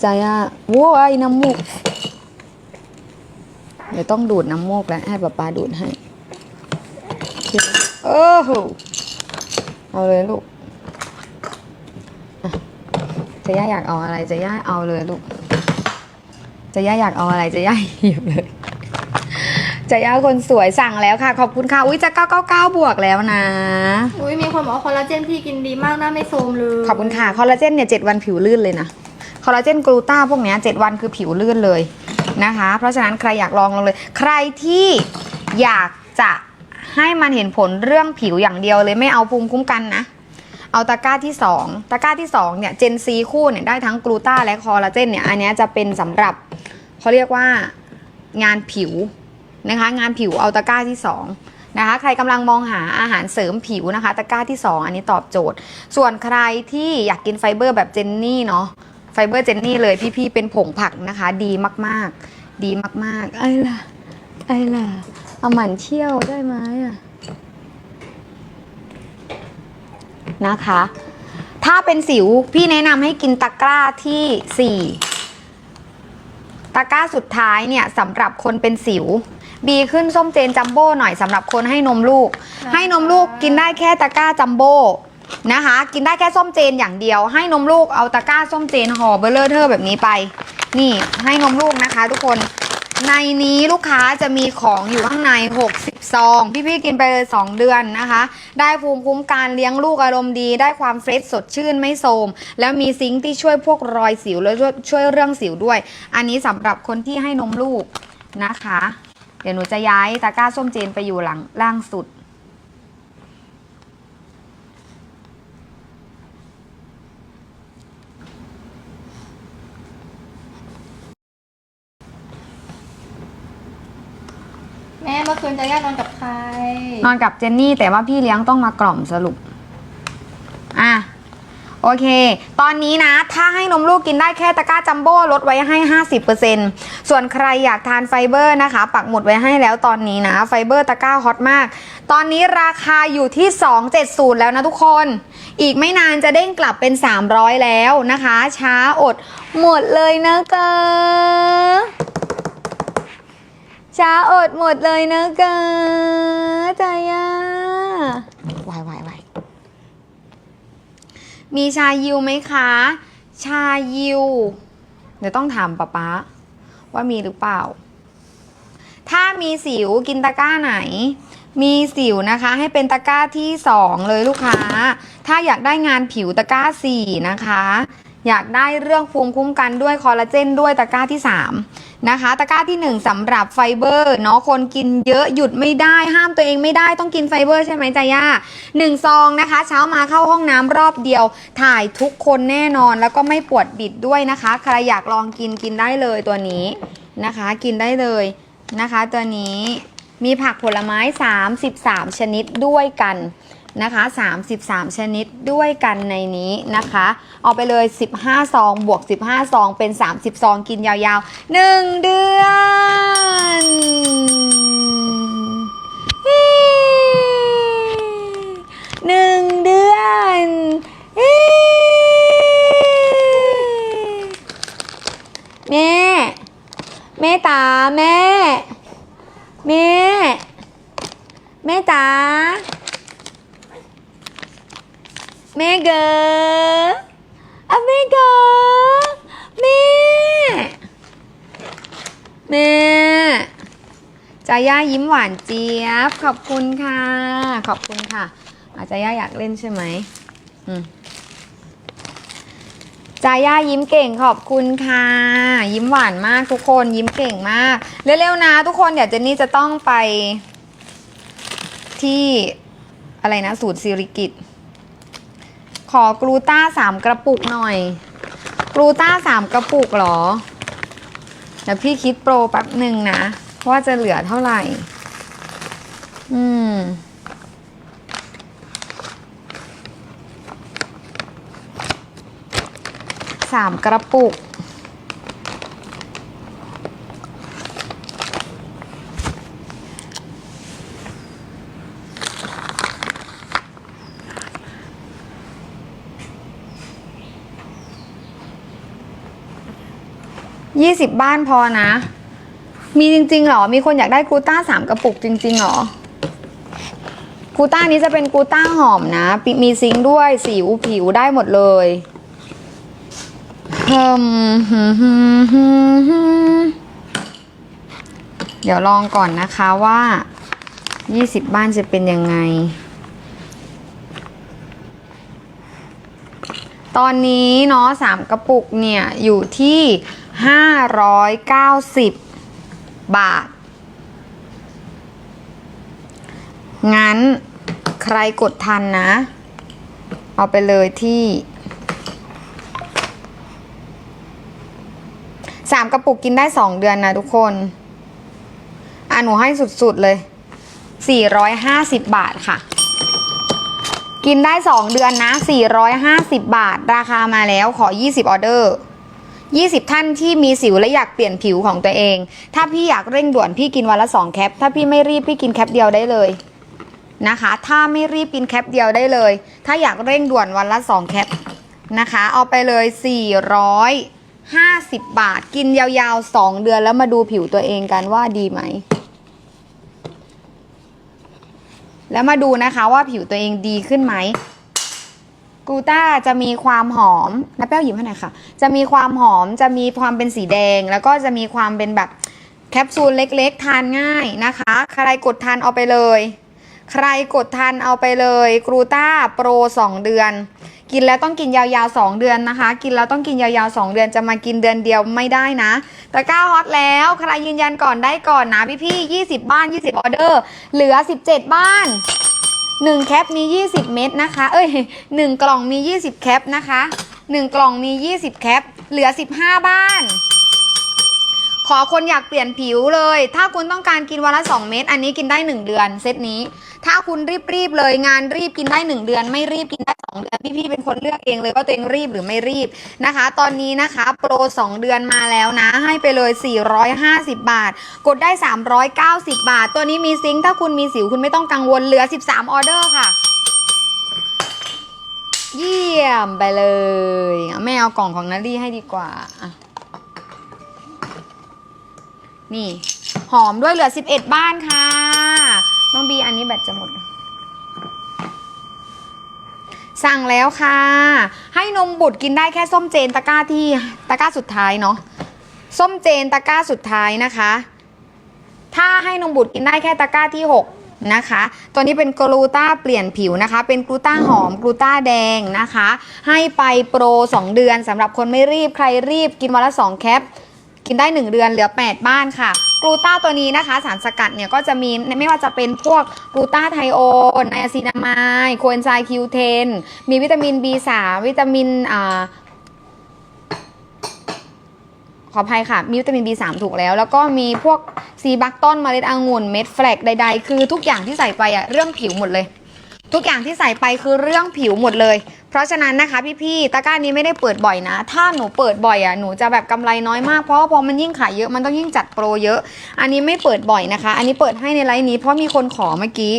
ใจอะว้ายน้ำมูก เดี๋ยวต้องดูดน้ำมูกแล้วให้ป๊าป๊าดูดให้โอ้โหเอาเลยลูกอะเจะย่าอยากเอาอะไรเจะย่าเอาเลยลูกเจะย่าอยากเอาอะไรเจะย่าหยิบเลยเจะย่าคนสวยสั่งแล้วค่ะ ขอบคุณค่ะ อุ้ยจะ999 บวกแล้วนะ อุ้ยมีคนบอกว่าคอลลาเจนพี่กินดีมากหน้าไม่โทรมเลย ขอบคุณค่ะ คอลลาเจนเนี่ยเจ็ดวันผิวลื่นเลยนะ คอลลาเจนกลูต้าพวกนี้ยเจ็ดวันคือผิวลื่นเลยนะคะ เพราะฉะนั้นใครอยากลองลองเลย ใครที่อยากจะให้มันเห็นผลเรื่องผิวอย่างเดียวเลยไม่เอาภูมิคุ้มกันนะ เอาตะกร้าที่ 2 ตะกร้าที่2เนี่ยเจนซีคู่เนี่ยได้ทั้งกลูต้าและคอลลาเจนเนี่ยอันนี้จะเป็นสำหรับเขาเรียกว่างานผิวนะคะ งานผิวเอาตะกร้าที่ 2นะคะใครกำลังมองหาอาหารเสริมผิวนะคะ ตะกร้าที่ 2 อันนี้ตอบโจทย์ ส่วนใครที่อยากกินไฟเบอร์แบบเจนนี่เนาะ ไฟเบอร์เจนนี่เลยพี่ๆเป็นผงผักนะคะ ดีมากๆ ดีมากๆ ไอ้ล่ะ ไอ้ล่ะ เอาหมันเที่ยวได้ไหมอะนะคะ ถ้าเป็นสิวพี่แนะนำให้กินตะกร้าที่4ตะกร้าสุดท้ายเนี่ยสำหรับคนเป็นสิว บีขึ้นส้มเจนจัมโบ้หน่อยสำหรับคนให้นมลูก ให้นมลูกกินได้แค่ตะกร้าจัมโบ้ นะคะ กินได้แค่ส้มเจนอย่างเดียว ให้นมลูกเอาตะกร้าส้มเจนห่อเบลเลอร์เทอร์แบบนี้ไป นี่ให้นมลูกนะคะทุกคนในนี้ลูกค้าจะมีของอยู่ข้างใน 60 ซอง พี่ๆกินไปเลย 2 เดือนนะคะ ได้ภูมิคุ้มกันเลี้ยงลูกอารมณ์ดี ได้ความเฟรชสดชื่นไม่โทรมแล้วมีซิงค์ที่ช่วยพวกรอยสิวแล้วช่วยช่วยเรื่องสิวด้วย อันนี้สำหรับคนที่ให้นมลูกนะคะ เดี๋ยวหนูจะย้ายตะกร้าส้มเจนไปอยู่หลังล่างสุด เมื่อคืนจะย่านอนกับใคร นอนกับเจนนี่แต่ว่าพี่เลี้ยงต้องมากล่อมสรุป อะ โอเค ตอนนี้นะ ถ้าให้นมลูกกินได้แค่ตะกร้าจัมโบ้ลดไว้ให้ 50%ส่วนใครอยากทานไฟเบอร์นะคะ ปักหมุดไว้ให้แล้วตอนนี้นะ ไฟเบอร์ตะกร้าฮอตมาก ตอนนี้ราคาอยู่ที่ 270 แล้วนะทุกคน อีกไม่นานจะเด้งกลับเป็น 300 แล้วนะคะ ช้าอด หมดเลยนะคะ ช้าอดหมดเลยนะคะใจยาวายวายวายมีชายิวไหมคะ ชายิว เดี๋ยวต้องถามป๊าป๊าว่ามีหรือเปล่า ถ้ามีสิวกินตะกร้าไหน มีสิวนะคะ ให้เป็นตะกร้าที่2เลยลูกค้า ถ้าอยากได้งานผิวตะกร้า4นะคะ อยากได้เรื่องภูมิคุ้มกันด้วยคอลลาเจนด้วยตะกร้าที่ 3 นะคะ ตะกร้าที่ 1สำหรับไฟเบอร์เนาะคนกินเยอะหยุดไม่ได้ห้ามตัวเองไม่ได้ต้องกินไฟเบอร์ใช่ไหมจาย่าหนึ่งซองนะคะ เช้ามาเข้าห้องน้ำรอบเดียว ถ่ายทุกคนแน่นอนแล้วก็ไม่ปวดบิดด้วยนะคะ ใครอยากลองกินกินได้เลยตัวนี้นะคะ กินได้เลยนะคะ ตัวนี้มีผักผลไม้ 33 ชนิดด้วยกัน นะคะ 33 ชนิดด้วยกันในนี้นะคะ เอาไปเลย 15 ซอง บวก 15 ซอง เป็น 30 ซอง กินยาวๆ 1 เดือนหนึ่งเดือนแม่ แม่ตาแม่ แม่ แม่ตา แม่เกออะแม่เกอแม่ แม่จาย่ายิ้มหวานเจี๊ยบ ขอบคุณค่ะ ขอบคุณค่ะ อาจาย่าอยากเล่นใช่ไหมอืมจาย่ายิ้มเก่งขอบคุณค่ะ ยิ้มหวานมากทุกคนยิ้มเก่งมาก เร็วๆนะทุกคนเดี๋ยวเจนนี่จะต้องไปที่อะไรนะ สูตรซิริกิต ขอกลูต้าสามกระปุกหน่อย กลูต้าสามกระปุกเหรอ เดี๋ยวพี่คิดโปรแป๊บหนึ่งนะ ว่าจะเหลือเท่าไหร่ อืม สามกระปุก ยี่สิบบ้านพอนะ มีจริงๆหรอ มีคนอยากได้กูต้าสามกระปุกจริงๆหรอ กูต้านี้จะเป็นกูต้าหอมนะ มีซิงด้วย สิวผิวได้หมดเลยฮึมฮึมฮึมฮึมฮึมเดี๋ยวลองก่อนนะคะว่า20บ้านจะเป็นยังไง ตอนนี้เนาะสามกระปุกเนี่ยอยู่ที่ 590 บาท งั้นใครกดทันนะ เอาไปเลยที่สามกระปุกกินได้สองเดือนนะทุกคน อะหนูให้สุดๆเลย 450 บาทค่ะ กินได้2เดือนนะ 450 บาท ราคามาแล้วขอ 20 ออเดอร์ 20 ท่านที่มีสิวและอยากเปลี่ยนผิวของตัวเอง ถ้าพี่อยากเร่งด่วนพี่กินวันละ 2 แคป ถ้าพี่ไม่รีบพี่กินแคปเดียวได้เลยนะคะ ถ้าไม่รีบกินแคปเดียวได้เลย ถ้าอยากเร่งด่วนวันละ 2 แคปนะคะ เอาไปเลย 450 บาท กินยาวๆ 2 เดือนแล้วมาดูผิวตัวเองกันว่าดีไหม แล้วมาดูนะคะว่าผิวตัวเองดีขึ้นไหม กูต้าจะมีความหอมนะแป้วหยิบให้หน่อยค่ะ จะมีความหอมจะมีความเป็นสีแดง แล้วก็จะมีความเป็นแบบแคปซูลเล็กๆ ทานง่ายนะคะ ใครกดทันเอาไปเลย ใครกดทันเอาไปเลยกรูต้าโปร 2 เดือน กินแล้วต้องกินยาวๆ 2 เดือนนะคะ กินแล้วต้องกินยาวๆ 2 เดือนจะมากินเดือนเดียวไม่ได้นะตะกร้าฮอตแล้วใครยืนยันก่อนได้ก่อนนะพี่ๆ20 บ้าน 20 ออเดอร์ เหลือ 17 บ้าน 1แคปมี 20 เม็ดนะคะ เอ้ย 1 กล่องมี 20 แคปนะคะ 1 กล่องมี 20 แคป เหลือ 15 บ้าน อคนอยากเปลี่ยนผิวเลย ถ้าคุณต้องการกินวันละ 2 เม็ดอันนี้กินได้ 1 เดือนเซตนี้ ถ้าคุณรีบๆเลยงานรีบกินได้ 1 เดือน ไม่รีบกินได้ 2 เดือนพี่ๆเป็นคนเลือกเองเลยว่าตัวเองรีบหรือไม่รีบนะคะ ตอนนี้นะคะโปร 2 เดือนมาแล้วนะ ให้ไปเลย 450 บาท กดได้ 390 บาท ตัวนี้มีซิงค์ถ้าคุณมีสิวคุณไม่ต้องกังวลเหลือ 13 ออเดอร์ค่ะเยี่ยมไปเลย แม่เอากล่องของนารีให้ดีกว่าอะ นี่ หอมด้วยเหลือ 11 บ้านค่ะน้องบีอันนี้แบตจะหมด สั่งแล้วค่ะ ให้นมบุตรกินได้แค่ส้มเจนตะกร้าที่ตะกร้าสุดท้ายเนาะส้มเจนตะกร้าสุดท้ายนะคะ ถ้าให้นมบุตรกินได้แค่ตะกร้าที่ 6 นะคะ ตัวนี้เป็นกลูต้าเปลี่ยนผิวนะคะ เป็นกลูต้าหอมกลูต้าแดงนะคะ ให้ไปโปร 2 เดือนสำหรับคนไม่รีบใครรีบกินวันละ 2 แคป กินได้ 1 เดือนเหลือ 8 บ้านค่ะกลูต้าตัวนี้นะคะ สารสกัดเนี่ยก็จะมีไม่ว่าจะเป็นพวกกลูต้าไทโอนไนอะซีนามายโคเอนไซม์คิวเทนมีวิตามิน B3 วิตามินอ่าขออภัยค่ะ มีวิตามิน B3 ถูกแล้ว แล้วก็มีพวกซีบักต้นเมล็ดองุ่นเม็ดแฟลกใด ๆ คือทุกอย่างที่ใส่ไปอะเรื่องผิวหมดเลย ทุกอย่างที่ใส่ไปคือเรื่องผิวหมดเลย เพราะฉะนั้นนะคะพี่ๆตะกร้านี้ไม่ได้เปิดบ่อยนะ ถ้าหนูเปิดบ่อยอะหนูจะแบบกำไรน้อยมากเพราะว่าพอมันยิ่งขายเยอะมันต้องยิ่งจัดโปรเยอะ อันนี้ไม่เปิดบ่อยนะคะ อันนี้เปิดให้ในไลน์นี้เพราะมีคนขอเมื่อกี้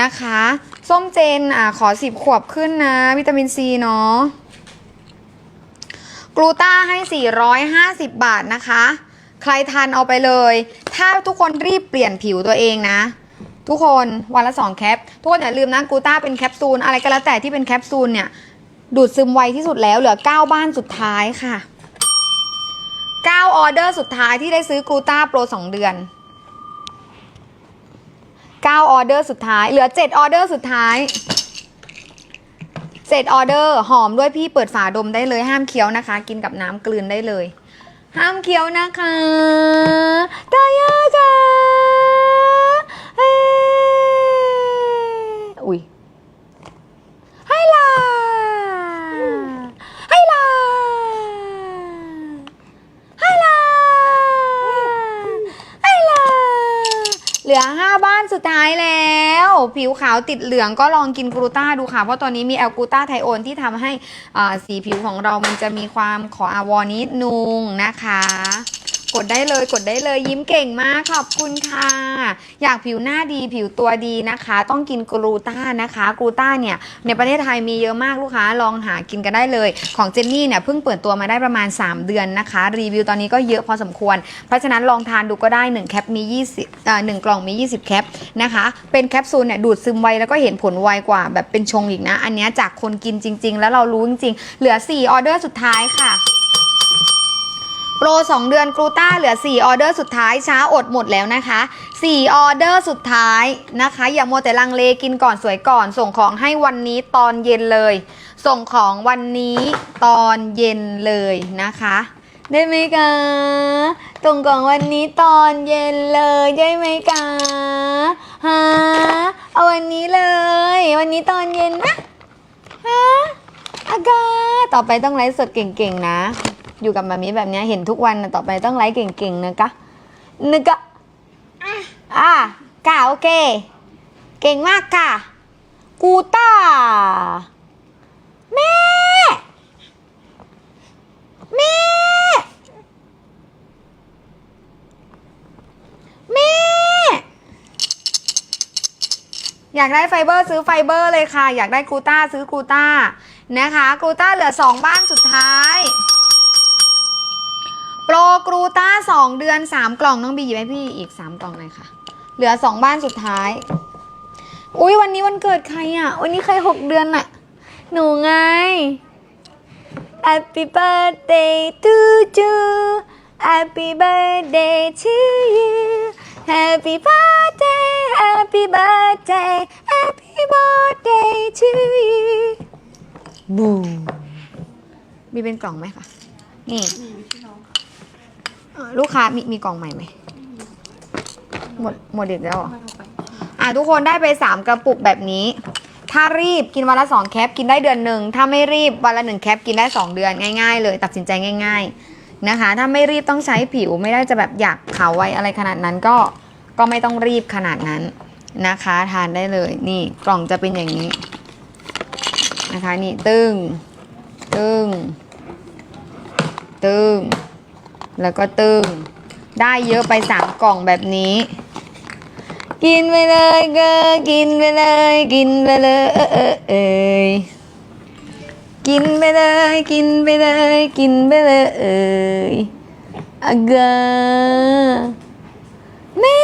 นะคะส้มเจนอะขอสิบขวบขึ้นนะ วิตามินซีเนาะกลูต้าให้ 450 บาทนะคะ ใครทันเอาไปเลย ถ้าทุกคนรีบเปลี่ยนผิวตัวเองนะ ทุกคนวันละ 2 แคป ทุกคนอย่าลืมนะ กูต้าเป็นแคปซูล อะไรก็แล้วแต่ที่เป็นแคปซูลเนี่ย ดูดซึมไวที่สุดแล้วเหลือ 9 บ้านสุดท้ายค่ะ 9 ออเดอร์สุดท้ายที่ได้ซื้อกลูต้าโปร 2 เดือน 9 ออเดอร์สุดท้าย เหลือ 7 ออเดอร์สุดท้ายเจ็ดออเดอร์ หอมด้วยพี่เปิดฝาดมได้เลยห้ามเคี้ยวนะคะ กินกับน้ำกลืนได้เลย ห้ามเคี้ยวนะคะตายาค่ะเอ้ยอุ้ยให้ล่ะให้ล่ะให้ล่ะให้ล่ะเหลื อ 5 บ้านสุดท้ายแล้ว ผิวขาวติดเหลืองก็ลองกินกลูต้าดูค่ะ เพราะตอนนี้มีแอลกลูต้าไทโอนที่ทำให้สีผิวของเรามันจะมีความขออาวอนิดนุงนะคะ กดได้เลยกดได้เลยยิ้มเก่งมากขอบคุณค่ะ อยากผิวหน้าดีผิวตัวดีนะคะ ต้องกินกลูต้านะคะกลูต้าเนี่ยในประเทศไทยมีเยอะมากลูกค้าลองหากินกันได้เลย ของเจนนี่เนี่ยเพิ่งเปิดตัวมาได้ประมาณ 3 เดือนนะคะ รีวิวตอนนี้ก็เยอะพอสมควร เพราะฉะนั้นลองทานดูก็ได้ 1 แคปมี20เอ่อหนึ่งกล่องมี 20 แคปนะคะ เป็นแคปซูลเนี่ยดูดซึมไวแล้วก็เห็นผลไวกว่าแบบเป็นชงอีกนะ อันนี้จากคนกินจริง ๆ แล้วเรารู้จริงๆเหลือ 4 ออเดอร์สุดท้ายค่ะ โปร 2 เดือนกรูต้าเหลือ 4 ออเดอร์สุดท้ายช้าอดหมดแล้วนะคะ 4 ออเดอร์สุดท้ายนะคะ อย่ามัวแต่ลังเลกินก่อนสวยก่อน ส่งของให้วันนี้ตอนเย็นเลย ส่งของวันนี้ตอนเย็นเลยนะคะ ได้ไหมคะส่งของวันนี้ตอนเย็นเลยได้ไหมคะฮะเอาวันนี้เลย วันนี้ตอนเย็นนะฮะอากาต่อไปต้องไลฟ์สดเก่งๆนะ อยู่กับมามีแบบเนี้ยเห็นทุกวันนะต่อไปต้องไลฟ์เก่งๆนะคะนึกอะอะก่าโอเค เก่งมากค่ะกูต้าแม่แม่แม่อยากได้ไฟเบอร์ซื้อไฟเบอร์เลยค่ะ อยากได้กลูต้าซื้อกลูต้านะคะกลูต้าเหลือ2บ้านสุดท้าย โปรกรูต้า2เดือน3กล่องน้องบีหยิบให้พี่อีก3กล่องเลยค่ะ เหลือ2บ้านสุดท้าย อุ้ยวันนี้วันเกิดใครอะ วันนี้ใคร6เดือนอะ หนูไง Happy birthday to you Happy birthday to you Happy birthday Happy birthday Happy birthday to you บูมีเป็นกล่องไหมคะ นี่นี่พี่น้องเอ่อ ลูกค้ามีมีกล่องใหม่ไหมหมดหมดเด็ดแล้วเหรอไม่เอาไปอะทุกคนได้ไป3กระปุกแบบนี้ ถ้ารีบกินวันละ2แคปกินได้เดือนหนึ่งถ้าไม่รีบวันละ1แคปกินได้2เดือนง่ายๆ เลย ตัดสินใจง่าย ๆนะคะ ถ้าไม่รีบต้องใช้ผิวไม่ได้จะแบบอยากขาวไวอะไรขนาดนั้นก็ก็ไม่ต้องรีบขนาดนั้นนะคะ ทานได้เลยนี่กล่องจะเป็นอย่างนี้นะคะนี่ตึงตึงตึง แล้วก็ตึง ได้เยอะไป3กล่องแบบนี้ กินไปเลยเกอกินไปเลย กินไปเลยเออเออเอยกินไปเลย กินไปเลย กินไปเลยเอยอะเกอแม่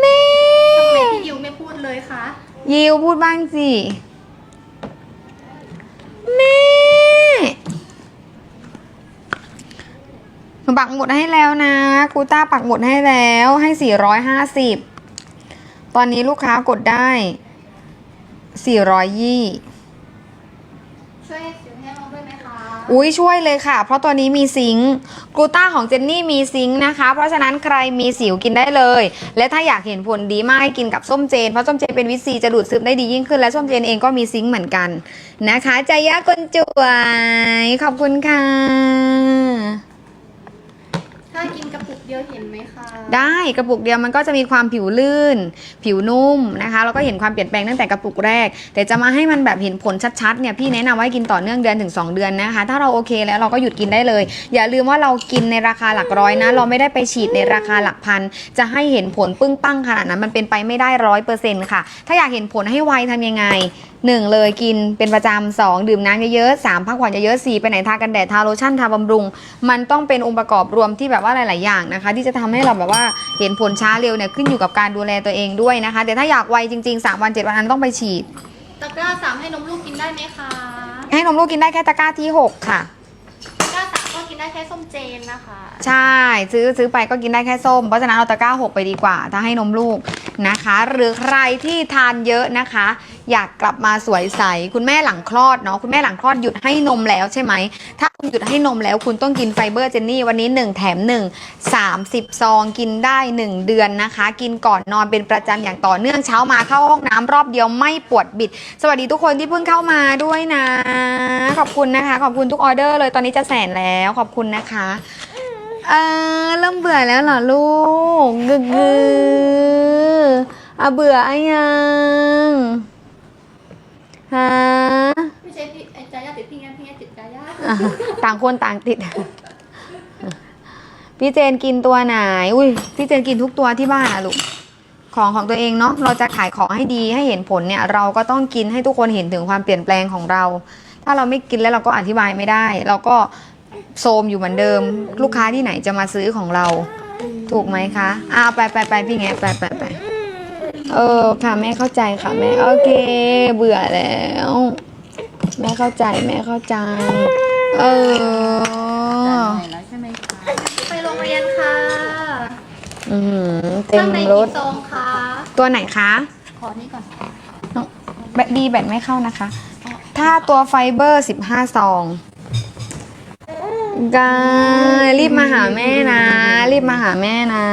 แม่ทำไมพี่ยิวไม่พูดเลยคะยิวพูดบ้างสิ แม่ ปักหมุดให้แล้วนะกูต้าปักหมุดให้แล้วให้ 450 ตอนนี้ลูกค้ากดได้ 400ยี่ช่วยสิวให้น้องด้วยไหมคะอุ้ยช่วยเลยค่ะ เพราะตัวนี้มีซิงค์กลูต้าของเจนนี่มีซิงค์นะคะ เพราะฉะนั้นใครมีสิวกินได้เลย และถ้าอยากเห็นผลดีมากให้กินกับส้มเจน เพราะส้มเจนเป็นวิตซีจะดูดซึมได้ดียิ่งขึ้น และส้มเจนเองก็มีซิงค์เหมือนกันนะคะใจยะคนจวย ขอบคุณค่ะ ถ้ากินกระปุก เดียวเห็นไหมคะได้กระปุกเดียวมันก็จะมีความผิวลื่น ผิวนุ่มนะคะแล้วก็เห็นความเปลี่ยนแปลงตั้งแต่กระปุกแรก แต่จะมาให้มันแบบเห็นผลชัดๆเนี่ยพี่แนะนำว่าให้กินต่อเนื่องเดือนถึง 2 เดือนนะคะ ถ้าเราโอเคแล้วเราก็หยุดกินได้เลย อย่าลืมว่าเรากินในราคาหลักร้อยนะ เราไม่ได้ไปฉีดในราคาหลักพัน จะให้เห็นผลปึ้งปั้งขนาดนั้นมันเป็นไปไม่ได้ร้อยเปอร์เซ็นต์ค่ะ ถ้าอยากเห็นผลให้ไวทำยังไงหนึ่งเลยกินเป็นประจำสองดื่มน้ำเยอะๆสามพักผ่อนเยอะๆสี่ไปไหนทากันแดดทาโลชั่นทาบำรุง มันต้องเป็นองค์ประกอบรวมที่แบบว่าหลายๆอย่างนะคะ ที่จะทำให้เราแบบว่าเห็นผลช้าเร็วเนี่ยขึ้นอยู่กับการดูแลตัวเองด้วยนะคะ แต่ถ้าอยากไวจริงๆ3วัน7วันอันต้องไปฉีด ตะกร้าสามให้นมลูกกินได้ไหมคะ ให้นมลูกกินได้แค่ตะกร้าที่6ค่ะตะกร้าสามก็กินได้แค่ส้มเจนนะคะ ใช่ซื้อซื้อไปก็กินได้แค่ส้มเพราะฉะนั้นเอาตะกร้า6ไปดีกว่า ถ้าให้นมลูกนะคะ หรือใครที่ทานเยอะนะคะ อยากกลับมาสวยใส คุณแม่หลังคลอดเนาะคุณแม่หลังคลอดหยุดให้นมแล้วใช่ไหม ถ้าคุณหยุดให้นมแล้วคุณต้องกินไฟเบอร์เจนนี่วันนี้ 1 แถม 1 30 ซองกินได้ 1 เดือนนะคะ กินก่อนนอนเป็นประจำอย่างต่อเนื่องเช้ามาเข้าห้องน้ำรอบเดียวไม่ปวดบิด สวัสดีทุกคนที่เพิ่งเข้ามาด้วยนะ ขอบคุณนะคะ ขอบคุณทุกออเดอร์เลยตอนนี้จะแสนแล้วขอบคุณนะคะเออเริ่มเบื่อแล้วเหรอลูกกึกกืออะเบื่ออะยัง ฮะไม่ใช่พี่ไอ้จายาติดพี่ไงพี่ไงติดจายาอะต่างคนต่างติด พี่เจนกินตัวไหน อุ้ยพี่เจนกินทุกตัวที่บ้านอะลูก ของของตัวเองเนาะ เราจะขายของให้ดีให้เห็นผลเนี่ย เราก็ต้องกินให้ทุกคนเห็นถึงความเปลี่ยนแปลงของเรา ถ้าเราไม่กินแล้วเราก็อธิบายไม่ได้ เราก็โซมอยู่เหมือนเดิม ลูกค้าที่ไหนจะมาซื้อของเรา ถูกไหมคะอ้าวไปไปไปพี่แงะไปไปไป เออค่ะแม่เข้าใจค่ะแม่โอเค เบื่อแล้ว แม่เข้าใจแม่เข้าใจ เออแล้วใช่ไหมคะไปโรงเรียนค่ะอืมเต็มข้างในรกี่ถซองคะตัวไหนคะ ขอนี่ก่อนน้องแบตดีแบตไม่เข้านะคะ ถ้าตัวไฟเบอร์15ซองกายรีบมาหาแม่นะ รีบมาหาแม่นะ